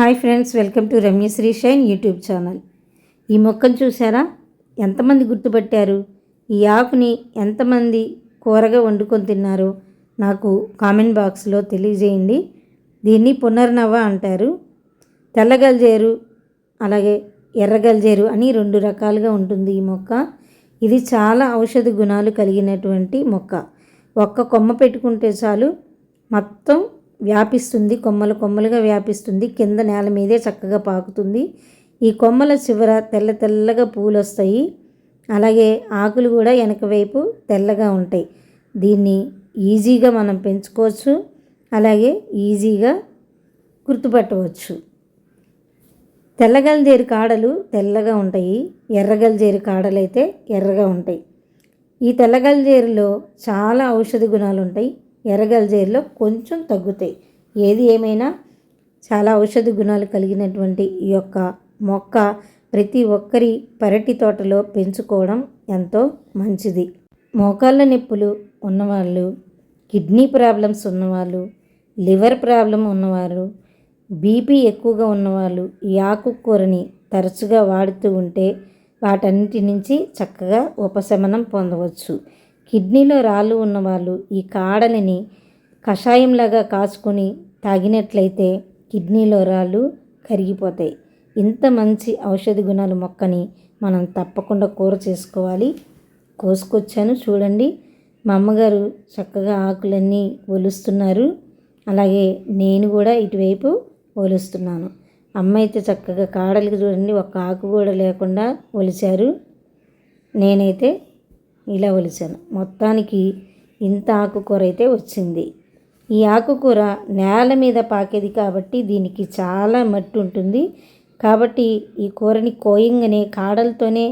Hi friends welcome to Ramyasri shine YouTube channel. ఈ మొక్కను చూసారా ఎంతమంది గుర్తుపట్టారు? ఈ ఆకుని ఎంతమంది కూరగా వండుకొని తిన్నారో నాకు కామెంట్ బాక్స్లో తెలియజేయండి. దీన్ని పునర్నవ అంటారు. తెల్లగల్జేరు అలాగే ఎర్రగల్జేరు అని రెండు రకాలుగా ఉంటుంది ఈ మొక్క. ఇది చాలా ఔషధ గుణాలు కలిగినటువంటి మొక్క. ఒక్క కొమ్మ పెట్టుకుంటే చాలు మొత్తం వ్యాపిస్తుంది కొమ్మలు కొమ్మలుగా వ్యాపిస్తుంది కింద నేల మీదే చక్కగా పాకుతుంది. ఈ కొమ్మల చివర తెల్ల తెల్లగా పూలు వస్తాయి అలాగే ఆకులు కూడా వెనక వైపు తెల్లగా ఉంటాయి. దీన్ని ఈజీగా మనం పెంచుకోవచ్చు. అలాగే ఈజీగా గుర్తుపట్టవచ్చు. తెల్లగలజేరు కాడలు తెల్లగా ఉంటాయి. ఎర్రగలజేరు కాడలు అయితే ఎర్రగా ఉంటాయి. ఈ తెల్లగలజేరులో చాలా ఔషధ గుణాలు ఉంటాయి ఎర్రగల్జేరులో కొంచెం తగ్గుతాయి. ఏది ఏమైనా చాలా ఔషధ గుణాలు కలిగినటువంటి ఈ యొక్క మొక్క ప్రతి ఒక్కరి పెరటి తోటలో పెంచుకోవడం ఎంతో మంచిది. మోకాళ్ళ నొప్పులు ఉన్నవాళ్ళు కిడ్నీ ప్రాబ్లమ్స్ ఉన్నవాళ్ళు లివర్ ప్రాబ్లం ఉన్నవారు బీపీ ఎక్కువగా ఉన్నవాళ్ళు ఈ ఆకుకూరని తరచుగా వాడుతూ ఉంటే వాటన్నిటి నుంచి చక్కగా ఉపశమనం పొందవచ్చు. కిడ్నీలో రాళ్ళు ఉన్నవాళ్ళు ఈ కాడలని కషాయంలాగా కాచుకొని తాగినట్లయితే కిడ్నీలో రాళ్ళు కరిగిపోతాయి. ఇంత మంచి ఔషధ గుణాలు మొక్కని మనం తప్పకుండా కూర చేసుకోవాలి. కోసుకొచ్చాను చూడండి. మా అమ్మగారు చక్కగా ఆకులన్నీ ఒలుస్తున్నారు. అలాగే నేను కూడా ఇటువైపు ఒలుస్తున్నాను. అమ్మ అయితే చక్కగా కాడలకి చూడండి ఒక ఆకు కూడా లేకుండా ఒలిచారు. నేనైతే ఇలా ఒలిచాను. మొత్తానికి ఇంత ఆకుకూర అయితే వచ్చింది. ఈ ఆకుకూర నేల మీద పాకేది కాబట్టి దీనికి చాలా మట్టి ఉంటుంది. కాబట్టి ఈ కూరని కోయంగానే కాడలతోనే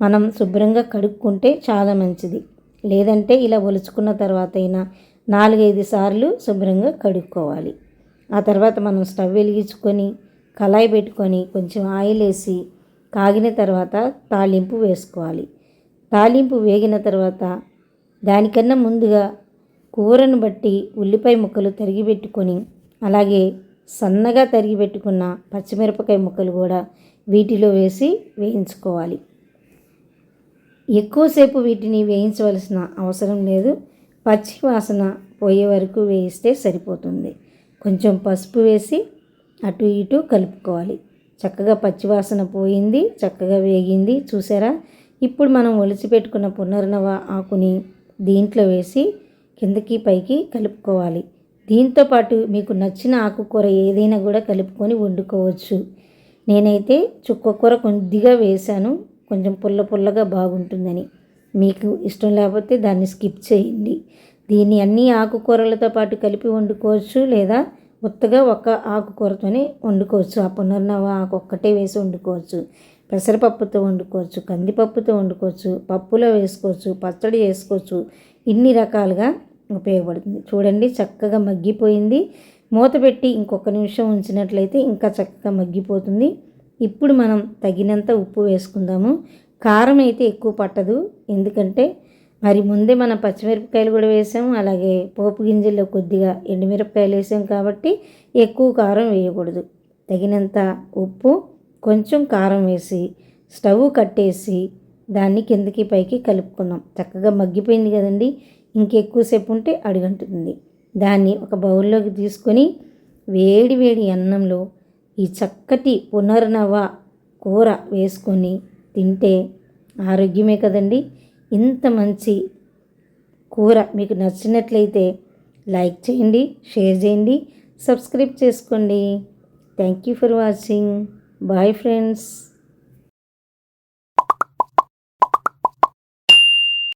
మనం శుభ్రంగా కడుక్కుంటే చాలా మంచిది. లేదంటే ఇలా ఒలుచుకున్న తర్వాత అయినా నాలుగైదు సార్లు శుభ్రంగా కడుక్కోవాలి. ఆ తర్వాత మనం స్టవ్ వెలిగించుకొని కళాయి పెట్టుకొని కొంచెం ఆయిల్ వేసి కాగిన తర్వాత తాలింపు వేసుకోవాలి. తాలింపు వేగిన తర్వాత దానికన్నా ముందుగా కూరను బట్టి ఉల్లిపాయ ముక్కలు తరిగి పెట్టుకొని అలాగే సన్నగా తరిగి పెట్టుకున్న పచ్చిమిరపకాయ ముక్కలు కూడా వీటిలో వేసి వేయించుకోవాలి. ఎక్కువసేపు వీటిని వేయించవలసిన అవసరం లేదు. పచ్చి వాసన పోయే వరకు వేయిస్తే సరిపోతుంది. కొంచెం పసుపు వేసి అటు ఇటు కలుపుకోవాలి. చక్కగా పచ్చివాసన పోయింది చక్కగా వేగింది. చూసారా? ఇప్పుడు మనం ఒలిచిపెట్టుకున్న పునర్నవ ఆకుని దీంట్లో వేసి కిందకి పైకి కలుపుకోవాలి. దీంతో పాటు మీకు నచ్చిన ఆకుకూర ఏదైనా కూడా కలుపుకొని వండుకోవచ్చు. నేనైతే చుక్కకూర కొద్దిగా వేశాను. కొంచెం పుల్ల పుల్లగా బాగుంటుందని. మీకు ఇష్టం లేకపోతే దాన్ని స్కిప్ చేయండి. దీన్ని అన్ని ఆకుకూరలతో పాటు కలిపి వండుకోవచ్చు లేదా ఉత్తగా ఒక ఆకుకూరతోనే వండుకోవచ్చు. ఆ పునర్నవ ఆకు ఒక్కటే వేసి వండుకోవచ్చు. పెసరపప్పుతో వండుకోవచ్చు కందిపప్పుతో వండుకోవచ్చు పప్పులో వేసుకోవచ్చు పచ్చడి వేసుకోవచ్చు. ఇన్ని రకాలుగా ఉపయోగపడుతుంది. చూడండి చక్కగా మగ్గిపోయింది. మూత పెట్టి ఇంకొక నిమిషం ఉంచినట్లయితే ఇంకా చక్కగా మగ్గిపోతుంది. ఇప్పుడు మనం తగినంత ఉప్పు వేసుకుందాము. కారం అయితే ఎక్కువ పట్టదు. ఎందుకంటే మరి ముందే మనం పచ్చిమిరపకాయలు కూడా వేసాము. అలాగే పోపు గింజల్లో కొద్దిగా ఎండుమిరపకాయలు వేసాం కాబట్టి ఎక్కువ కారం వేయకూడదు. తగినంత ఉప్పు కొంచెం కారం వేసి స్టవ్ కట్టేసి దాన్ని కిందకి పైకి కలుపుకుందాం. చక్కగా మగ్గిపోయింది కదండి. ఇంకెక్కువసేపు ఉంటే అడుగంటుంది. దాన్ని ఒక బౌల్లోకి తీసుకొని వేడి వేడి అన్నంలో ఈ చక్కటి పునర్నవ కూర వేసుకొని తింటే ఆరోగ్యమే కదండి. ఇంత మంచి కూర మీకు నచ్చినట్లయితే లైక్ చేయండి షేర్ చేయండి సబ్స్క్రైబ్ చేసుకోండి. Thank you for watching. Bye friends